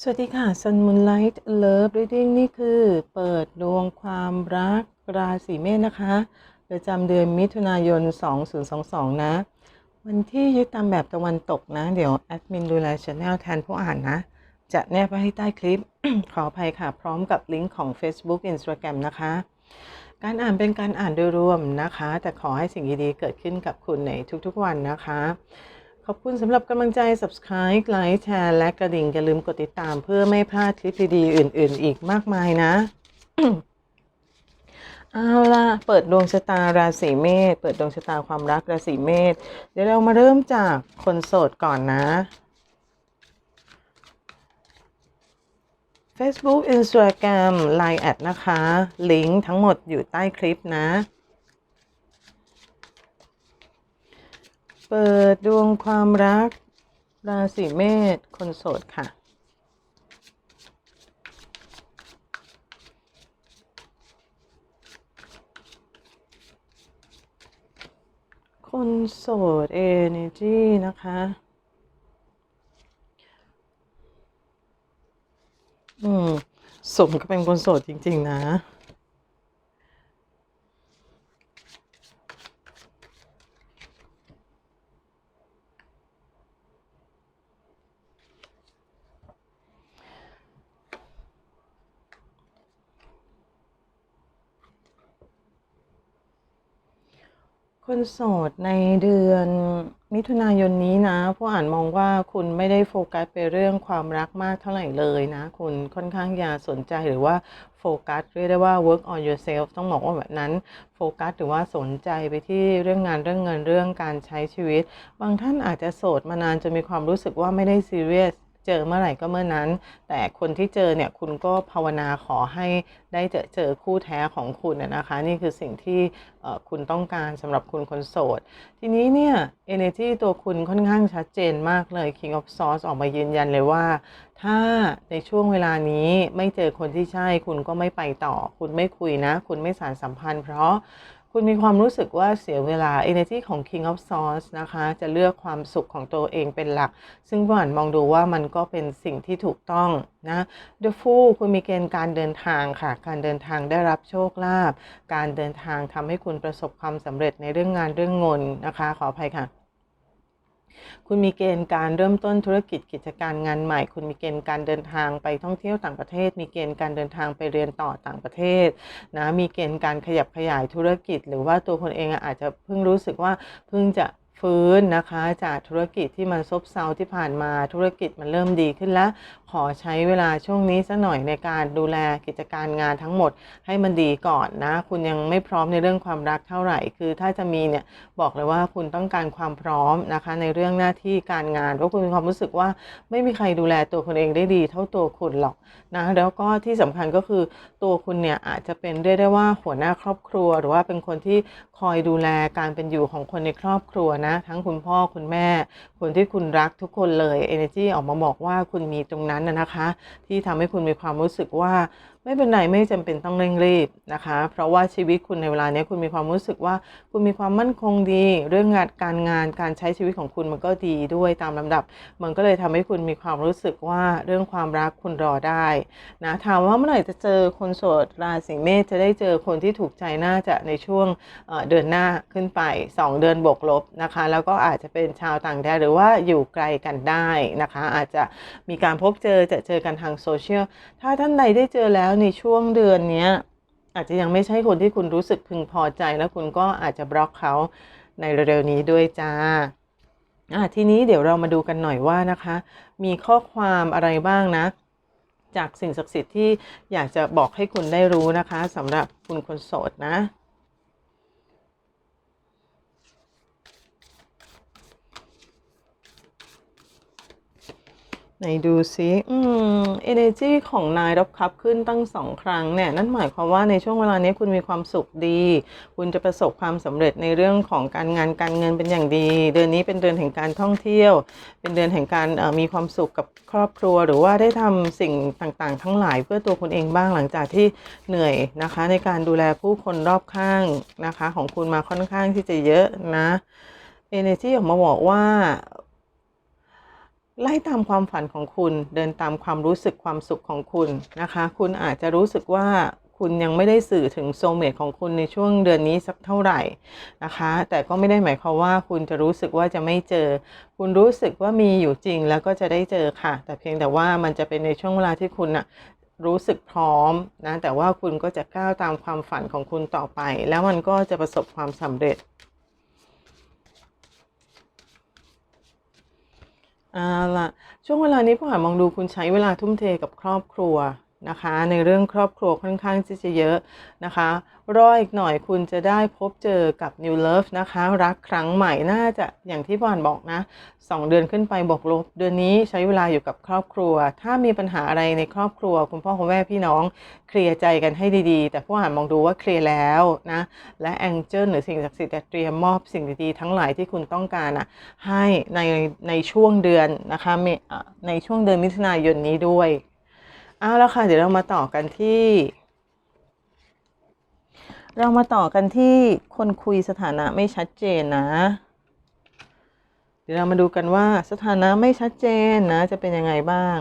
สวัสดีค่ะ Sun Moonlight Love Reading นี่คือเปิดดวงความรักราศีเมษนะคะประจำเดือนมิถุนายน 2022 นะ วันที่ยึดตามแบบตะวันตกนะ เดี๋ยวแอดมินดูแลช anel แทนผู้อ่านนะ จะแนบไว้ให้ใต้คลิป ขออภัยค่ะ พร้อมกับลิงก์ของ Facebook Instagram นะคะ การอ่านเป็นการอ่านโดยรวมนะคะ แต่ขอให้สิ่งดีๆเกิดขึ้นกับคุณในทุกๆวันนะคะ ขอบคุณสำหรับกำลังใจ subscribe ไลค์แชร์และกระดิ่ง อย่าลืมกดติดตามเพื่อไม่พลาดคลิปดีๆอื่น ๆ อีกมากมายนะเอาล่ะ เปิดดวงชะตาราศีเมษ เปิดดวงชะตาความรักราศีเมษ เดี๋ยวเรามาเริ่มจากคนโสดก่อนนะ Facebook Instagram Line แอดนะคะ ลิงก์ทั้งหมดอยู่ใต้คลิปนะ เปิดดวงความรัก ราศีเมษคนโสดค่ะ คนโสด Energy นะคะ อืม สมก็เป็นคนโสดจริง ๆ นะ คนโสดในเดือนมิถุนายนนี้นะผู้อ่านมองว่าคุณไม่ได้โฟกัสไปเรื่องความรักมากเท่าไหร่เลยนะ คุณค่อนข้างอย่าสนใจหรือว่าโฟกัสเรียกได้ว่า work on yourself ต้องบอกว่าแบบนั้นโฟกัสหรือว่าสนใจไปที่เรื่องงานเรื่องเงินเรื่องการใช้ชีวิต บางท่านอาจจะโสดมานานจนมีความรู้สึกว่าไม่ได้ซีเรียส เจอเมื่อไหร่ก็เมื่อนั้น แต่คนที่เจอเนี่ยคุณก็ภาวนาขอให้ได้เจอเจอคู่แท้ของคุณนะคะ นี่คือสิ่งที่คุณต้องการสำหรับคุณคนโสด ทีนี้เนี่ย energy ตัวคุณค่อนข้างชัดเจนมากเลย King of Swords ออกมายืนยันเลยว่า ถ้าในช่วงเวลานี้ไม่เจอคนที่ใช่ คุณก็ไม่ไปต่อ คุณไม่คุยนะ คุณไม่สานสัมพันธ์เพราะ คุณมีความรู้สึกว่าเสียเวลา energy ของ King of Swords นะคะ จะเลือกความสุขของตัวเองเป็นหลัก ซึ่งผ่านมองดูว่ามันก็เป็นสิ่งที่ถูกต้องนะ The Fool คุณมีเกณฑ์การเดินทางค่ะ การเดินทางได้รับโชคลาภ การเดินทางทำให้คุณประสบความสำเร็จในเรื่องงานเรื่องเงินนะคะ ขออภัยค่ะ คุณมีเกณฑ์การเริ่มต้นธุรกิจกิจการงานใหม่ คุณมีเกณฑ์การเดินทางไปท่องเที่ยวต่างประเทศ มีเกณฑ์การเดินทางไปเรียนต่อต่างประเทศนะมีเกณฑ์การขยับขยายธุรกิจ หรือว่าตัวคนเองอาจจะเพิ่งรู้สึกว่าเพิ่งจะ ฟื้นนะคะ จากธุรกิจที่มันซบเซาที่ผ่านมาธุรกิจมันเริ่มดีขึ้นแล้ว ขอใช้เวลาช่วงนี้สักหน่อยในการดูแลกิจการงานทั้งหมดให้มันดีก่อนนะ คุณยังไม่พร้อมในเรื่องความรักเท่าไหร่ คือถ้าจะมีเนี่ยบอกเลยว่าคุณต้องการความพร้อมนะคะ ในเรื่องหน้าที่การงานเพราะคุณมีความรู้สึกว่าไม่มีใครดูแลตัวคุณเองได้ดี เท่าตัวคุณหรอกนะแล้วก็ที่สำคัญก็คือ ตัวคุณเนี่ยอาจจะเป็นเรียกได้ว่าหัวหน้าครอบครัว หรือว่าเป็นคนที่คอยดูแลการเป็นอยู่ของคนในครอบครัวนะ ทั้งคุณพ่อคุณแม่ คนที่คุณรักทุกคนเลย energy ออกมาบอกว่าคุณมีตรงนั้นนะนะคะ ที่ทำให้คุณมีความรู้สึกว่าไม่เป็นไรไม่จำเป็นต้องเร่งรีบนะคะ เพราะว่าชีวิตคุณในเวลานี้คุณมีความรู้สึกว่าคุณมีความมั่นคงดี เรื่องงานการงานการใช้ชีวิตของคุณมันก็ดีด้วยตามลำดับ มันก็เลยทำให้คุณมีความรู้สึกว่าเรื่องความรักคุณรอได้นะถามว่าเมื่อไหร่จะเจอคนโสดราศีเมษจะได้เจอคนที่ถูกใจน่าจะในช่วงเอ่อเดือนหน้าขึ้นไป 2 เดือนบวกลบนะคะ แล้วก็อาจจะเป็นชาวต่างแดนหรือว่าอยู่ไกลกันได้นะคะ อาจจะมีการพบเจอจะเจอกันทางโซเชียลถ้าท่านใดได้เจอแล้วในช่วงเดือนนี้อาจจะยังไม่ใช่คนที่คุณรู้สึกพึงพอใจ แล้วคุณก็อาจจะบล็อกเขาในเร็วๆนี้ด้วยจ้าอะทีนี้เดี๋ยวเรามาดูกันหน่อยว่านะคะ มีข้อความอะไรบ้างนะ จากสิ่งศักดิ์สิทธิ์ที่อยากจะบอกให้คุณได้รู้นะคะสำหรับคุณคนโสดนะ ไหนดูซิอืม energy ของนายรับคับขึ้นตั้งสองครั้งเนี่ย นั่นหมายความว่าในช่วงเวลานี้คุณมีความสุขดี คุณจะประสบความสำเร็จในเรื่องของการงานการเงินเป็นอย่างดี เดือนนี้เป็นเดือนแห่งการท่องเที่ยว เป็นเดือนแห่งการมีความสุขกับครอบครัว หรือว่าได้ทำสิ่งต่างๆ ทั้งหลายเพื่อตัวคุณเองบ้างหลังจากที่เหนื่อยนะคะ ในการดูแลผู้คนรอบข้างนะคะ ของคุณมาค่อนข้างที่จะเยอะนะ energy ออกมาบอกว่า ไล่ตามความฝันของคุณเดินตามความรู้สึกความสุขของคุณนะคะ คุณอาจจะรู้สึกว่าคุณยังไม่ได้สื่อถึงโซเมตของคุณในช่วงเดือนนี้สักเท่าไหร่นะคะ แต่ก็ไม่ได้หมายความว่าคุณจะรู้สึกว่าจะไม่เจอ คุณรู้สึกว่ามีอยู่จริงแล้วก็จะได้เจอค่ะ แต่เพียงแต่ว่ามันจะเป็นในช่วงเวลาที่คุณอะรู้สึกพร้อมนะแต่ว่าคุณก็จะก้าวตามความฝันของคุณต่อไป แล้วมันก็จะประสบความสำเร็จ เอาล่ะช่วงเวลานี้ผู้หามองดูคุณใช้เวลาทุ่มเทกับครอบครัว นะคะ ในเรื่องครอบครัวค่อนข้างที่จะเยอะนะคะ รออีกหน่อยคุณจะได้พบเจอกับ New Love นะคะ รักครั้งใหม่น่าจะอย่างที่ผู้อ่านบอกนะ 2 เดือนขึ้นไปบวกลบ เดือนนี้ใช้เวลาอยู่กับครอบครัว ถ้ามีปัญหาอะไรในครอบครัว คุณพ่อคุณแม่พี่น้อง เคลียร์ใจกันให้ดีๆ แต่ผู้อ่านมองดูว่าเคลียร์แล้วนะ และแองเจิลหรือสิ่งศักดิ์สิทธิ์เตรียมมอบสิ่งดีๆทั้งหลายที่คุณต้องการอะให้ในในช่วงเดือนนะคะในช่วงเดือนมิถุนายนนี้ด้วย เอาแล้วค่ะ เดี๋ยวเรามาต่อกันที่ เรามาต่อกันที่คนคุยสถานะไม่ชัดเจนนะ เดี๋ยวเรามาดูกันว่าสถานะไม่ชัดเจนนะ จะเป็นยังไงบ้าง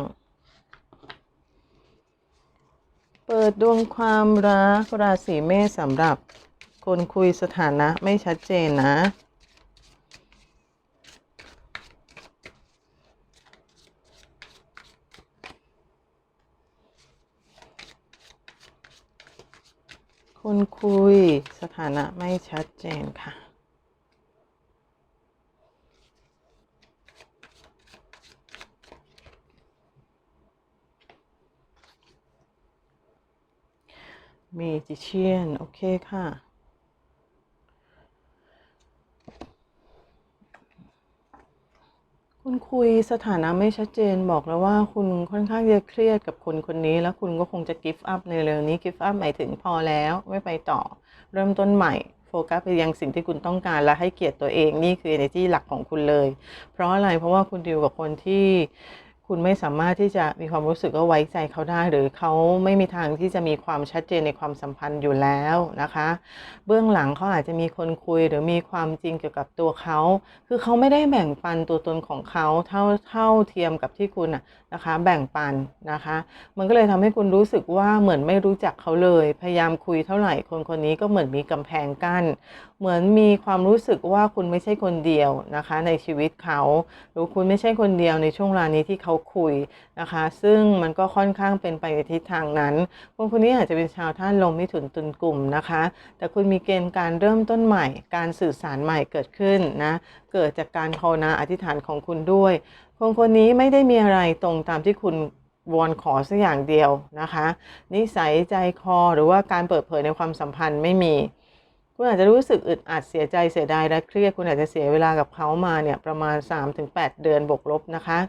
เปิดดวงความรักราศีเมษสำหรับคนคุยสถานะไม่ชัดเจนนะ คนคุยสถานะไม่ชัดเจนค่ะมีจิเชียน โอเคค่ะ คุยสถานะไม่ชัดเจนบอกแล้วว่าคุณค่อนข้างจะเครียดกับคนคนนี้ แล้วคุณก็คงจะกิฟต์อัพในเร็วนี้กิฟต์อัพหมายถึงพอแล้วไม่ไปต่อ เริ่มต้นใหม่โฟกัสไปยังสิ่งที่คุณต้องการและให้เกียรติตัวเองนี่คือ energy หลักของคุณเลย เพราะอะไรเพราะว่าคุณดีลกับคนที่ คุณไม่สามารถที่จะมีความรู้สึกว่าไว้ใจเขาได้ หรือเขาไม่มีทางที่จะมีความชัดเจนในความสัมพันธ์อยู่แล้วนะคะ เบื้องหลังเขาอาจจะมีคนคุยหรือมีความจริงเกี่ยวกับตัวเขา คือเขาไม่ได้แบ่งปันตัวตนของเขาเท่าเท่าเทียมกับที่คุณอะนะคะ แบ่งปันนะคะ มันก็เลยทำให้คุณรู้สึกว่าเหมือนไม่รู้จักเขาเลย พยายามคุยเท่าไหร่คนคนนี้ก็เหมือนมีกำแพงกั้น เหมือนมีความรู้สึกว่าคุณไม่ใช่คนเดียวนะคะ ในชีวิตเขาหรือคุณไม่ใช่คนเดียวในช่วงเวลานี้ที่เขาคุยนะคะ ซึ่งมันก็ค่อนข้างเป็นไปในทิศทางนั้นคนคนนี้อาจจะเป็นชาวท่านลมมิถุนตุนกลุ่มนะคะ แต่คุณมีเกณฑ์การเริ่มต้นใหม่ การสื่อสารใหม่เกิดขึ้นนะเกิดจากการภาวนาอธิษฐานของคุณด้วยคนคนนี้ไม่ได้มีอะไรตรงตามที่คุณวอนขอสักอย่างเดียวนะคะ นิสัยใจคอหรือว่าการเปิดเผยในความสัมพันธ์ไม่มี คุณอาจจะรู้สึกอึดอัดเสียใจเสียดายและเครียดคุณอาจจะเสียเวลากับเขามาเนี่ยประมาณ 3-8 เดือนบวกลบนะคะ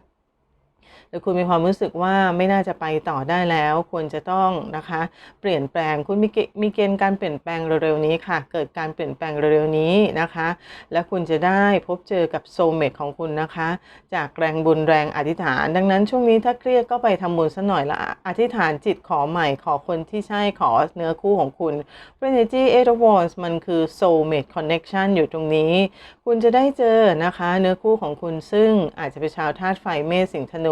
หรือคุณมีความรู้สึกว่าไม่น่าจะไปต่อได้แล้ว ควรจะต้องนะคะ เปลี่ยนแปลงคุณมีเกมีเกณฑ์การเปลี่ยนแปลงเร็วๆนี้ค่ะ เกิดการเปลี่ยนแปลงเร็วๆนี้นะคะ และคุณจะได้พบเจอกับโซเมตของคุณนะคะ จากแรงบุญแรงอธิษฐาน ดังนั้นช่วงนี้ถ้าเครียดก็ไปทำบุญสักหน่อยละอธิษฐานจิตขอใหม่ขอคนที่ใช่ขอเนื้อคู่ของคุณ p r e n e r g y Eight of Wands มันคือ Soulmate Connection อยู่ตรงนี้ คุณจะได้เจอนะคะ เนื้อคู่ของคุณซึ่งอาจจะเป็นชาวธาตุไฟเมษสิงธนู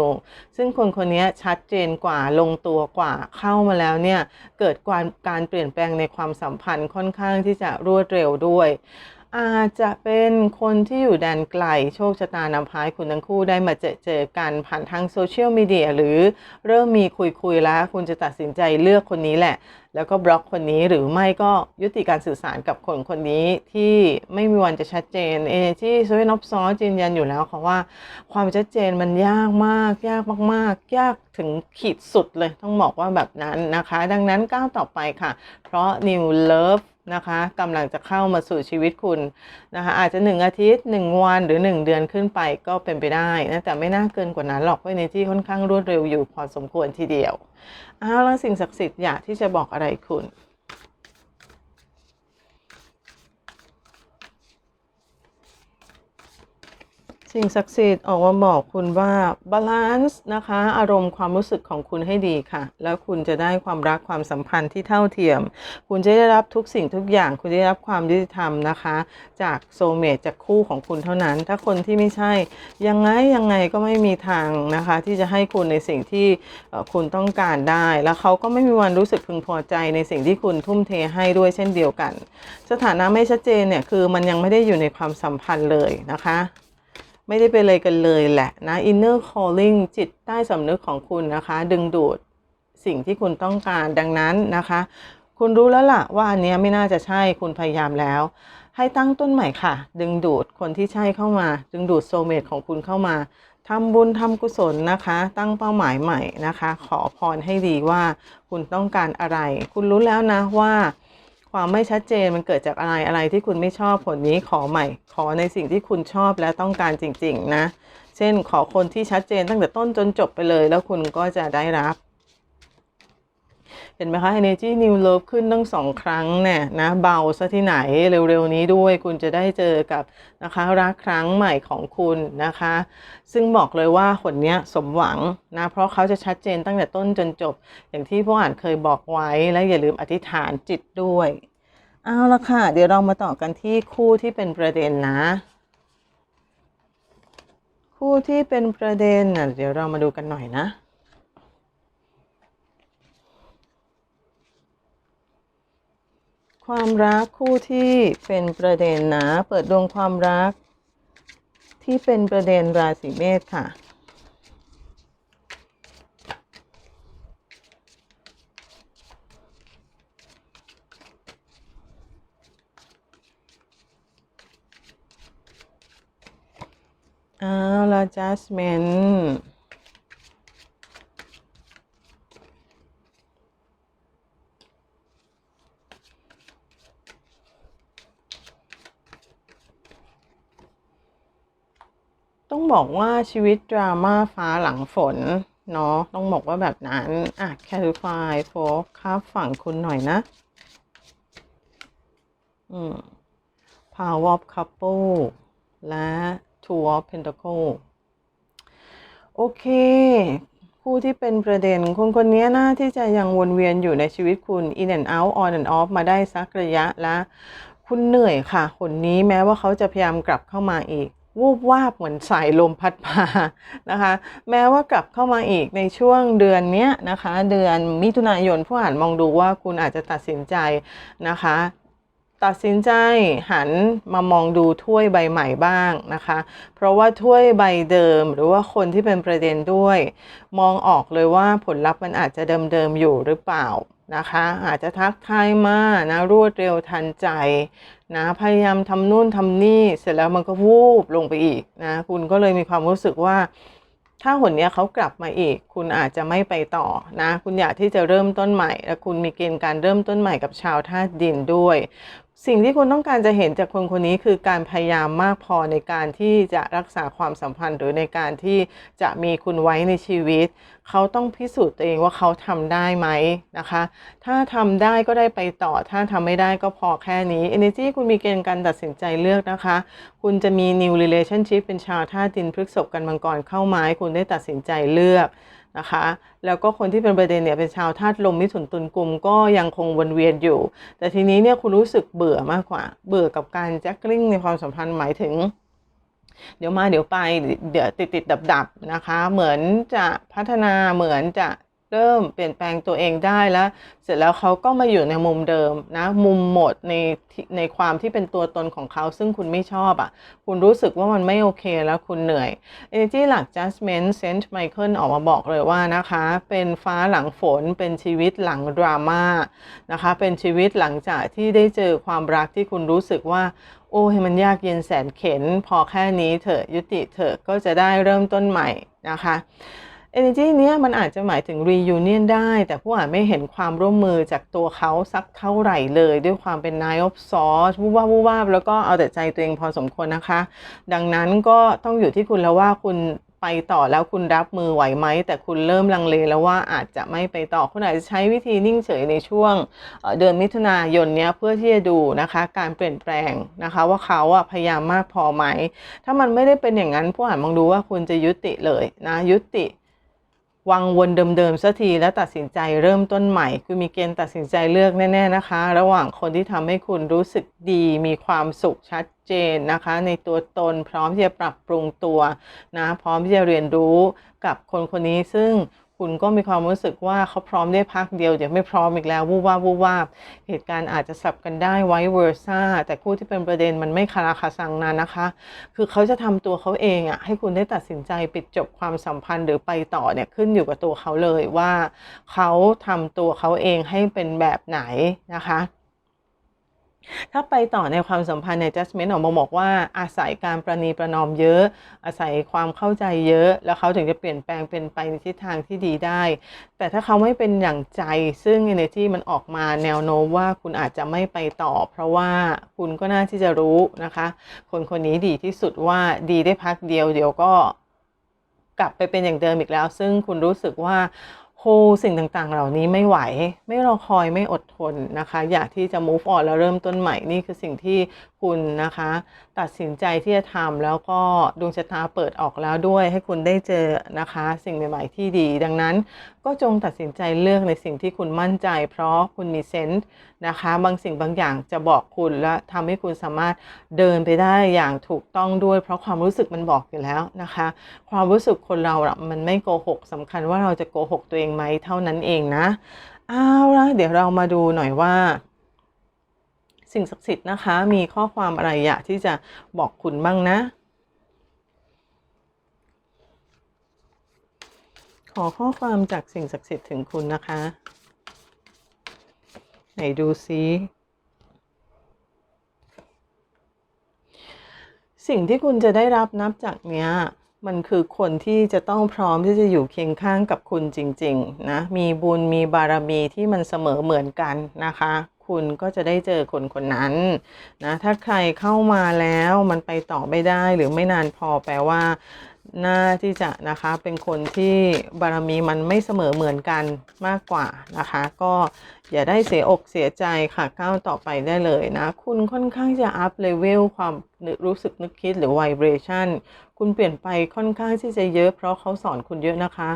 ซึ่งคนคนนี้ชัดเจนกว่าลงตัวกว่าเข้ามาแล้วเนี่ยเกิดการการเปลี่ยนแปลงในความสัมพันธ์ค่อนข้างที่จะรวดเร็วด้วย อาจจะเป็นคนที่อยู่แดนไกล โชคชะตานำพายคุณทั้งคู่ได้มาเจอเจอกันผ่านทางโซเชียลมีเดียหรือเริ่มมีคุยคุยแล้ว คุณจะตัดสินใจเลือกคนนี้แหละ แล้วก็บล็อกคนนี้หรือไม่ก็ยุติการสื่อสารกับคนคนนี้ที่ไม่มีวันจะชัดเจนเอที่โซเวนอฟซอยืนยันอยู่แล้วค่ะว่า ความชัดเจนมันยากมาก ยากมาก ๆ ยากถึงขีดสุดเลยต้องบอกว่าแบบนั้นนะคะ ดังนั้นก้าวต่อไปค่ะ เพราะ New Love นะคะกำลังจะเข้ามาสู่ชีวิตคุณนะคะอาจจะ 1 อาทิตย์ 1 วันหรือ 1 เดือนขึ้นไปก็เป็นไปได้นะแต่ไม่น่าเกินกว่านั้นหรอกเพราะในที่ค่อนข้างรวดเร็วอยู่พอสมควรทีเดียวเอาล่ะสิ่งศักดิ์สิทธิ์อยากที่จะบอกอะไรคุณ สิ่งศักดิ์สิทธิ์ออกมาบอกคุณว่าบาลานซ์นะคะ อารมณ์ความรู้สึกของคุณให้ดีค่ะ แล้วคุณจะได้ความรักความสัมพันธ์ที่เท่าเทียม คุณจะได้รับทุกสิ่งทุกอย่าง คุณจะได้รับความยุติธรรมนะคะ จากโซเมตจากคู่ของคุณเท่านั้น ถ้าคนที่ไม่ใช่ ยังไงยังไงก็ไม่มีทางนะคะ ที่จะให้คุณในสิ่งที่คุณต้องการได้ แล้วเขาก็ไม่มีวันรู้สึกพึงพอใจในสิ่งที่คุณทุ่มเทให้ด้วยเช่นเดียวกัน สถานะไม่ชัดเจนเนี่ยคือมันยังไม่ได้อยู่ในความสัมพันธ์เลยนะคะ ไม่ได้ไปเลยกันเลยแหละนะ inner calling จิตใต้สำนึกของคุณนะคะ ดึงดูดสิ่งที่คุณต้องการดังนั้นนะคะ คุณรู้แล้วล่ะว่าอันนี้ไม่น่าจะใช่คุณพยายามแล้ว ให้ตั้งต้นใหม่ค่ะ ดึงดูดคนที่ใช่เข้ามา ดึงดูดโซเมตของคุณเข้ามาทำบุญทำกุศลนะคะ ตั้งเป้าหมายใหม่นะคะ ขอพรให้ดีว่าคุณต้องการอะไร คุณรู้แล้วนะว่า ความไม่ชัดเจนมันเกิดจากอะไรอะไรที่คุณไม่ชอบผลนี้ขอใหม่ ขอในสิ่งที่คุณชอบและต้องการจริง ๆ นะ เช่นขอคนที่ชัดเจนตั้งแต่ต้นจนจบไปเลย แล้วคุณก็จะได้รับ ห็นไหมคะ Energy New Love ขึ้นตั้งสองครั้งเนี่ยนะเบาซะที่ไหนเร็วๆนี้ด้วยคุณจะได้เจอกับนะคะรักครั้งใหม่ของคุณนะคะ ซึ่งบอกเลยว่าคนเนี้ยสมหวังนะเพราะเขาจะชัดเจนตั้งแต่ต้นจนจบ อย่างที่พวกอ่านเคยบอกไว้และอย่าลืมอธิษฐานจิตด้วยเอาละค่ะ เดี๋ยวเรามาต่อกันที่คู่ที่เป็นประเด็นนะ คู่ที่เป็นประเด็นนะเดี๋ยวเรามาดูกันหน่อยนะ ความรักคู่ที่เป็นประเด็นนะ เปิดดวงความรัก ที่เป็นประเด็นราศีเมษค่ะเอาละ judgment ต้องบอกว่าชีวิตดราม่าฟ้าหลังฝนเนาะต้องบอกว่าแบบนั้นอะ clarify โฟกัสฝั่งคุณหน่อยนะ อืม power of couple และ two of pentacle โอเค คู่ที่เป็นประเด็น คนคนนี้น่าที่จะยังวนเวียนอยู่ในชีวิตคุณ in and out on and off มาได้สักระยะแล้วคุณเหนื่อยค่ะ คนนี้แม้ว่าเขาจะพยายามกลับเข้ามาอีก วูบวาบเหมือนสายลมพัดพานะคะ แม้ว่ากลับเข้ามาอีกในช่วงเดือนนี้นะคะ เดือนมิถุนายนผู้อ่านมองดูว่าคุณอาจจะตัดสินใจนะคะ ตัดสินใจหันมามองดูถ้วยใบใหม่บ้างนะคะ เพราะว่าถ้วยใบเดิมหรือว่าคนที่เป็นประเด็นด้วย มองออกเลยว่าผลลัพธ์มันอาจจะเดิมๆอยู่หรือเปล่านะคะ อาจจะทักทายมานะรวดเร็วทันใจนะพยายามทำนู่นทำนี่เสร็จแล้วมันก็วูบลงไปอีกนะคุณก็เลยมีความรู้สึกว่า ถ้าหนเนี้ยเขากลับมาอีก คุณอาจจะไม่ไปต่อนะ คุณอยากที่จะเริ่มต้นใหม่ และคุณมีเกณฑ์การเริ่มต้นใหม่กับชาวธาตุดินด้วย สิ่งที่คุณต้องการจะเห็นจากคนคนนี้คือการพยายามมากพอในการที่จะรักษาความสัมพันธ์ หรือในการที่จะมีคุณไว้ในชีวิตเขาต้องพิสูจน์ตัวเองว่าเขาทำได้ไหมนะคะ ถ้าทำได้ก็ได้ไปต่อ ถ้าทำไม่ได้ก็พอแค่นี้ energy คุณมีเกณฑ์การตัดสินใจเลือกนะคะ คุณจะมี new relationship เป็นชาวธาตุดินพฤกษภกันมังกรเข้าไม้คุณได้ตัดสินใจเลือกนะคะ แล้วก็คนที่เป็นประเด็นเนี่ยเป็นชาวธาตุลมมิถุนตุลกลุ่มก็ยังคงวนเวียนอยู่ แต่ทีนี้เนี่ยคุณรู้สึกเบื่อมากกว่า เบื่อกับการแจ็คกลิ้งในความสัมพันธ์หมายถึง เดี๋ยวมาเดี๋ยวไปเดี๋ยวติดติดดับดับนะคะ เหมือนจะพัฒนาเหมือนจะ เริ่มเปลี่ยนแปลงตัวเองได้แล้ว เสร็จแล้วเขาก็มาอยู่ในมุมเดิมนะ มุมหมดในที่ในความที่เป็นตัวตนของเขาซึ่งคุณไม่ชอบอะ่ะ คุณรู้สึกว่ามันไม่โอเคแล้วคุณเหนื่อย Energy หลัก Judgment Saint Michael ออกมาบอกเลยว่านะคะ เป็นฟ้าหลังฝน เป็นชีวิตหลังดราม่านะคะ เป็นชีวิตหลังจากที่ได้เจอความรักที่คุณรู้สึกว่าโอ้ยมันยากเย็นแสนเข็น พอแค่นี้เถอะยุติเถอะก็จะได้เริ่มต้นใหม่นะคะ Energy เนี้ยมันอาจจะหมายถึง reunion ได้ แต่ผู้อ่านไม่เห็นความร่วมมือจากตัวเขาสักเท่าไหร่เลย ด้วยความเป็น Nine of Swords วูบวาบวูบวาบแล้วก็เอาแต่ใจตัวเองพอสมควรนะคะ ดังนั้นก็ต้องอยู่ที่คุณแล้วว่าคุณไปต่อแล้วคุณรับมือไหวไหม แต่คุณเริ่มลังเลแล้วว่าอาจจะไม่ไปต่อ คุณอาจจะใช้วิธีนิ่งเฉยในช่วงเดือนมิถุนายนเนี้ยเพื่อที่จะดูนะคะ การเปลี่ยนแปลงนะคะ ว่าเขาอะพยายามมากพอไหม ถ้ามันไม่ได้เป็นอย่างนั้นผู้อ่านมองดูว่าคุณจะยุติเลยนะยุติ วังวนเดิมๆสักทีแล้วตัดสินใจเริ่มต้นใหม่ คุณมีเกณฑ์ตัดสินใจเลือกแน่ๆนะคะ ระหว่างคนที่ทำให้คุณรู้สึกดี มีความสุขชัดเจนนะคะ ในตัวตนพร้อมที่จะปรับปรุงตัวนะ พร้อมที่จะเรียนรู้กับคนคนนี้ซึ่ง คุณก็มีความรู้สึกว่าเขาพร้อมได้พักเดียวเดี๋ยวไม่พร้อมอีกแล้ววูบว่าวูบว่าเหตุการณ์อาจจะสับกันได้ไว้เวอร์ซ่าแต่คู่ที่เป็นประเด็นมันไม่คาราคาซังนานนะคะ คือเขาจะทำตัวเขาเองอะให้คุณได้ตัดสินใจปิดจบความสัมพันธ์หรือไปต่อเนี่ยขึ้นอยู่กับตัวเขาเลยว่า เขาทำตัวเขาเองให้เป็นแบบไหนนะคะ ถ้าไปต่อในความสัมพันธ์ใน judgment ออกมาบอกว่าอาศัยการประนีประนอมเยอะ อาศัยความเข้าใจเยอะ แล้วเขาถึงจะเปลี่ยนแปลงเป็นไปในทิศทางที่ดีได้ แต่ถ้าเขาไม่เป็นอย่างใจ ซึ่ง energy มันออกมาแนวโน้มว่าคุณอาจจะไม่ไปต่อ เพราะว่าคุณก็น่าที่จะรู้นะคะ คนคนนี้ดีที่สุดว่าดีได้พักเดียวเดี๋ยวก็กลับไปเป็นอย่างเดิมอีกแล้ว ซึ่งคุณรู้สึกว่า โฮสิ่งต่างๆ เหล่านี้ไม่ไหว ไม่รอคอยไม่อดทนนะคะ อยากที่จะ move on แล้วเริ่มต้นใหม่นี่คือสิ่งที่ คุณนะคะ ตัดสินใจที่จะทำแล้วก็ดวงชะตาเปิดออกแล้วด้วย ให้คุณได้เจอนะคะ สิ่งใหม่ ๆ ที่ดี ดังนั้นก็จงตัดสินใจเลือกในสิ่งที่คุณมั่นใจ เพราะคุณมีเซนส์นะคะ บางสิ่งบางอย่างจะบอกคุณและทำให้คุณสามารถเดินไปได้อย่างถูกต้องด้วย เพราะความรู้สึกมันบอกอยู่แล้วนะคะ ความรู้สึกคนเราอะมันไม่โกหกสำคัญว่าเราจะโกหกตัวเองไหมเท่านั้นเองนะเอาละเดี๋ยวเรามาดูหน่อยว่า สิ่งศักดิ์สิทธิ์นะคะ มีข้อความอะไรอยากที่จะบอกคุณบ้างนะ ขอข้อความจากสิ่งศักดิ์สิทธิ์ถึงคุณนะคะ ไหนดูซิสิ่งที่คุณจะได้รับนับจากเนี้ยมันคือคนที่จะต้องพร้อมที่จะอยู่เคียงข้างกับคุณจริง ๆ นะ มีบุญมีบารมีที่มันเสมอเหมือนกันนะคะ คุณก็จะได้เจอคนคนนั้นนะถ้าใครเข้ามาแล้วมันไปต่อไม่ได้หรือไม่นานพอแปลว่าน่าที่จะนะคะเป็นคนที่บารมีมันไม่เสมอเหมือนกันมากกว่านะคะ ก็ อย่าได้เสียอกเสียใจค่ะก้าวต่อไปได้เลยนะ คุณค่อนข้างจะอัพเลเวลความรู้สึกนึกคิดหรือ vibration คุณเปลี่ยนไปค่อนข้างที่จะเยอะ เพราะเขาสอนคุณเยอะนะคะ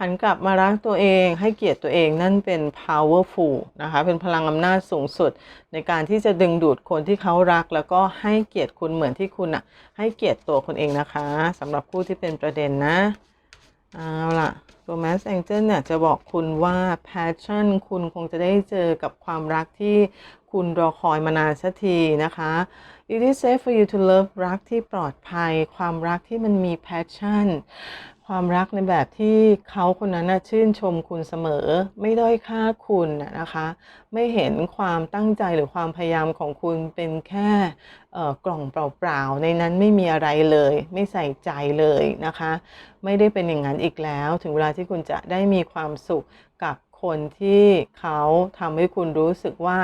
หันกลับมารักตัวเองให้เกียรติตัวเองนั่นเป็น powerful นะคะ เป็นพลังอำนาจสูงสุด ในการที่จะดึงดูดคนที่เขารัก แล้วก็ให้เกียรติคุณเหมือนที่คุณอะให้เกียรติตัวคนเองนะคะสำหรับผู้ที่เป็นประเด็นนะเอาล่ะ ตัวแมสแองเจิลเนี่ยจะบอกคุณว่าแพชชั่นคุณคงจะได้เจอกับความรักที่คุณรอคอยมานานสักทีนะคะ It is safe for you to love รักที่ปลอดภัย ความรักที่มันมีแพชชั่น ความรักในแบบที่เขาคนนั้นนะชื่นชมคุณเสมอ ไม่ด้อยค่าคุณนะคะ ไม่เห็นความตั้งใจหรือความพยายามของคุณเป็นแค่กล่องเปล่าๆ ในนั้นไม่มีอะไรเลย ไม่ใส่ใจเลยนะคะ ไม่ได้เป็นอย่างนั้นอีกแล้ว ถึงเวลาที่คุณจะได้มีความสุขกับคนที่เขาทำให้คุณรู้สึกว่า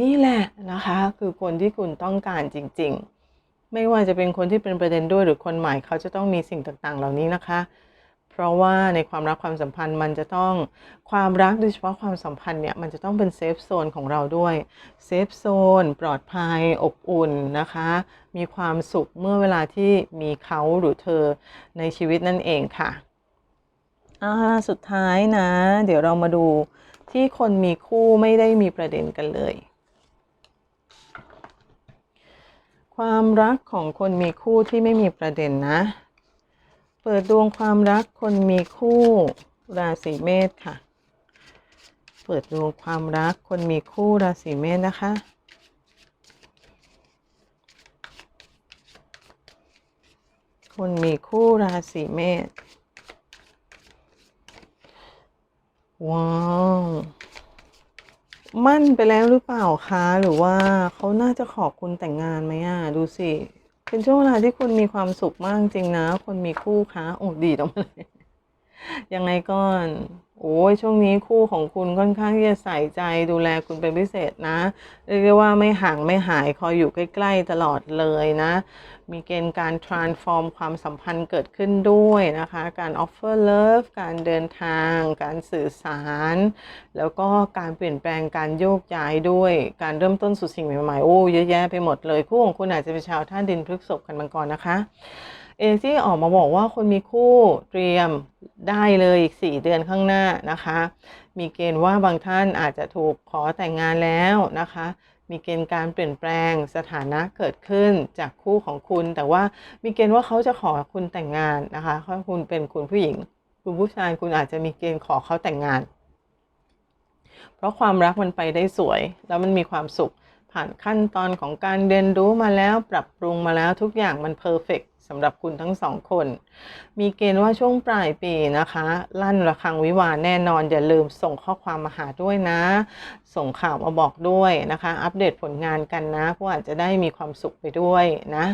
นี่แหละนะคะ คือคนที่คุณต้องการจริง ๆไม่ว่าจะเป็นคนที่เป็นประเด็นด้วยหรือคนใหม่เขาจะต้องมีสิ่งต่างๆ เหล่านี้นะคะ เพราะว่าในความรักความสัมพันธ์มันจะต้องความรักโดยเฉพาะความสัมพันธ์เนี่ยมันจะต้องเป็นเซฟโซนของเราด้วยเซฟโซนปลอดภัยอบอุ่นนะคะ มีความสุขเมื่อเวลาที่มีเขาหรือเธอในชีวิตนั่นเองค่ะอ่าสุดท้ายนะ เดี๋ยวเรามาดูที่คนมีคู่ไม่ได้มีประเด็นกันเลย ความรักของคนมีคู่ที่ไม่มีประเด็นนะ เปิดดวงความรักคนมีคู่ราศีเมษค่ะ เปิดดวงความรักคนมีคู่ราศีเมษนะคะคนมีคู่ราศีเมษ ว้าว มั่นไปแล้วหรือเปล่าคะ หรือว่าเขาน่าจะขอคุณแต่งงานไหมอะ ดูสิ เป็นช่วงเวลาที่คุณมีความสุขมากจริงนะ คนมีคู่คะโอ้ดีตรงเลยยังไงก่อน โอ้ยช่วงนี้คู่ของคุณค่อนข้างที่จะใส่ใจดูแลคุณเป็นพิเศษนะ เรียกได้ว่าไม่ห่างไม่หายคอยอยู่ใกล้ ๆ ตลอดเลยนะ มีเกณฑ์การ transform ความสัมพันธ์เกิดขึ้นด้วยนะคะ การ offer love การเดินทาง การสื่อสาร แล้วก็การเปลี่ยนแปลงการโยกย้ายด้วย การเริ่มต้นสู่สิ่งใหม่ๆโอ้เยอะแยะไปหมดเลย คู่ของคุณอาจจะเป็นชาวท่าดินพฤกษภกันมาก่อนนะคะ เอที่ออกมาบอกว่าคนมีคู่เตรียมได้เลยอีก 4 เดือนข้างหน้านะคะ มีเกณฑ์ว่าบางท่านอาจจะถูกขอแต่งงานแล้วนะคะ มีเกณฑ์การเปลี่ยนแปลงสถานะเกิดขึ้นจากคู่ของคุณ แต่ว่ามีเกณฑ์ว่าเขาจะขอคุณแต่งงานนะคะถ้าคุณเป็นคุณผู้หญิง คุณผู้ชายคุณอาจจะมีเกณฑ์ขอเขาแต่งงาน เพราะความรักมันไปได้สวย แล้วมันมีความสุข ผ่านขั้นตอนของการเรียนรู้มาแล้วปรับปรุงมาแล้วทุกอย่างมันเพอร์เฟก สำหรับคุณทั้งสองคน มีเกณฑ์ว่าช่วงปลายปีนะคะ ลั่นระฆังวิวาแน่นอน อย่าลืมส่งข้อความมาหาด้วยนะ ส่งข่าวมาบอกด้วยนะคะ อัปเดตผลงานกันนะพราะอาจจะได้มีความสุขไปด้วยนะ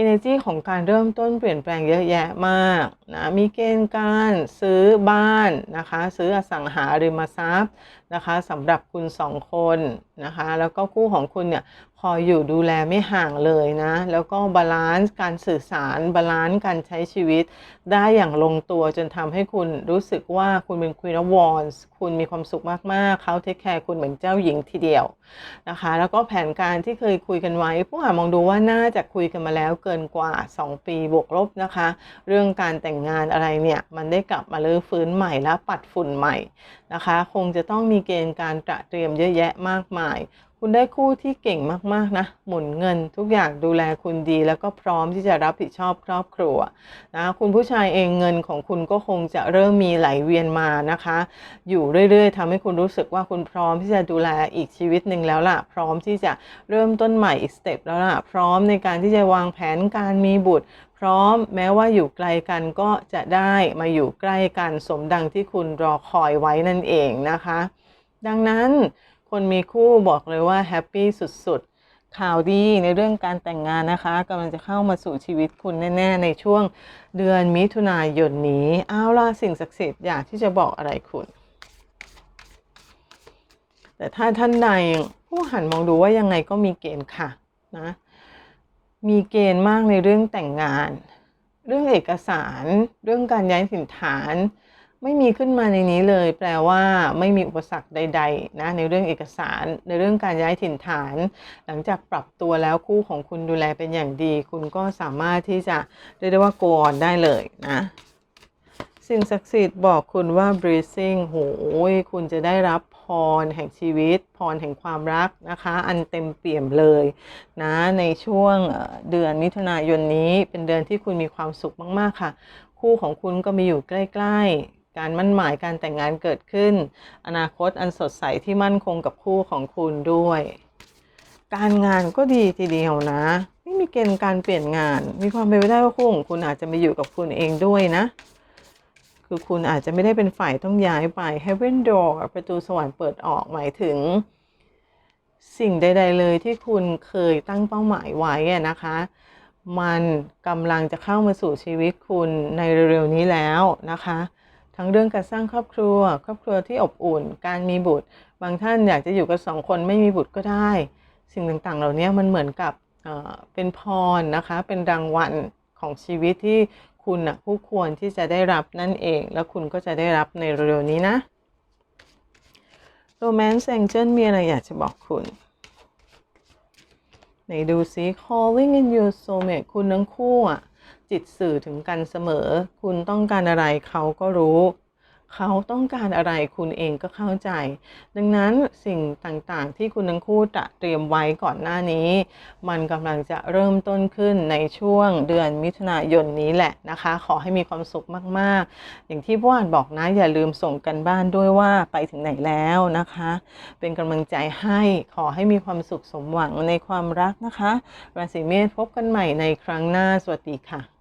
energy ของการเริ่มต้นเปลี่ยนแปลงเยอะแยะมากนะมีเกณฑ์การซื้อบ้านนะคะ ซื้ออสังหาริมทรัพย์นะคะสำหรับคุณสองคนนะคะ แล้วก็คู่ของคุณเนี่ยคอยอยู่ดูแลไม่ห่างเลยนะ แล้วก็บาลานซ์การสื่อสารบาลานซ์การใช้ชีวิต ได้อย่างลงตัวจนทำให้คุณรู้สึกว่าคุณเป็น Queen of Wands คุณมีความสุขมากๆ เขาเทคแคร์คุณเหมือนเจ้าหญิงทีเดียวนะคะ แล้วก็แผนการที่เคยคุยกันไว้ผู้อ่านมองดูว่าน่าจะคุยกันมาแล้วเกินกว่า 2 ปีบวกลบนะคะ เรื่องการแต่งงานอะไรเนี่ยมันได้กลับมาเลื้อฟื้นใหม่และปัดฝุ่นใหม่นะคะ คงจะต้องมีีเกณฑ์การตระเตรียมเยอะแยะมากมาย คุณได้คู่ที่เก่งมากๆนะ หมุนเงินทุกอย่างดูแลคุณดี แล้วก็พร้อมที่จะรับผิดชอบครอบครัวนะคุณผู้ชายเองเงินของคุณก็คงจะเริ่มมีไหลเวียนมานะคะ อยู่เรื่อยๆทำให้คุณรู้สึกว่าคุณพร้อมที่จะดูแลอีกชีวิตหนึ่งแล้วล่ะ พร้อมที่จะเริ่มต้นใหม่อีกสเต็ปแล้วล่ะ พร้อมในการที่จะวางแผนการมีบุตรพร้อมแม้ว่าอยู่ไกลกันก็จะได้มาอยู่ใกล้กันสมดังที่คุณรอคอยไว้นั่นเองนะคะ ดังนั้นคนมีคู่บอกเลยว่าแฮปปี้สุดๆ ข่าวดีในเรื่องการแต่งงานนะคะกำลังจะเข้ามาสู่ชีวิตคุณแน่ ๆ ในช่วงเดือนมิถุนายนนี้เอาล่ะสิ่งศักดิ์สิทธิ์อยากที่จะบอกอะไรคุณ แต่ถ้าท่านใดผู้หันมองดูว่ายังไงก็มีเกณฑ์ค่ะนะมีเกณฑ์มากในเรื่องแต่งงาน เรื่องเอกสาร เรื่องการย้ายถิ่นฐาน ไม่มีขึ้นมาในนี้เลย แปลว่าไม่มีอุปสรรคใด ๆ นะในเรื่องเอกสาร ในเรื่องการย้ายถิ่นฐาน หลังจากปรับตัวแล้วคู่ของคุณดูแลเป็นอย่างดี คุณก็สามารถที่จะเรียกได้ว่า go on ได้เลยนะสิ่งศักดิ์สิทธิ์บอกคุณว่า breathing โหยคุณจะได้รับพรแห่งชีวิต พรแห่งความรักนะคะ อันเต็มเปี่ยมเลยนะในช่วงเอ่อเดือนมิถุนายนนี้เป็นเดือนที่คุณมีความสุขมาก ๆ ค่ะ คู่ของคุณก็มีอยู่ใกล้ ๆ การมั่นหมายการแต่งงานเกิดขึ้น อนาคตอันสดใสที่มั่นคงกับคู่ของคุณด้วย การงานก็ดีทีเดียวนะไม่มีเกณฑ์การเปลี่ยนงาน มีความเป็นไปได้ว่าคู่ของคุณอาจจะมาอยู่กับคุณเองด้วยนะ คือคุณอาจจะไม่ได้เป็นฝ่ายต้องย้ายไป Heaven Door ประตูสวรรค์เปิดออกหมายถึง สิ่งใด ๆ เลยที่คุณเคยตั้งเป้าหมายไว้นะคะมันกำลังจะเข้ามาสู่ชีวิตคุณในเร็วๆนี้แล้วนะคะ ทั้งเรื่องการสร้างครอบครัว ครอบครัวที่อบอุ่น การมีบุตร บางท่านอยากจะอยู่กับสองคนไม่มีบุตรก็ได้ สิ่งต่างๆ เหล่านี้มันเหมือนกับเป็นพรนะคะ เป็นรางวัลของชีวิตที่คุณนะผู้ควรที่จะได้รับนั่นเอง แล้วคุณก็จะได้รับในเร็วๆนี้นะ Romance Angel มีอะไรอยากจะบอกคุณไหนดูซิ calling in your soulmate คุณทั้งคู่อะ จิตสื่อถึงกันเสมอ คุณต้องการอะไรเขาก็รู้ เขาต้องการอะไรคุณเองก็เข้าใจ ดังนั้นสิ่งต่างๆ ที่คุณทั้งคู่ตระเตรียมไว้ก่อนหน้านี้ มันกำลังจะเริ่มต้นขึ้นในช่วงเดือนมิถุนายนนี้แหละนะคะ ขอให้มีความสุขมากๆ อย่างที่พ่ออ่านบอกนะ อย่าลืมส่งกันบ้านด้วยว่าไปถึงไหนแล้วนะคะ เป็นกำลังใจให้ขอให้มีความสุขสมหวังในความรักนะคะราศีเมษพบกันใหม่ในครั้งหน้าสวัสดีค่ะ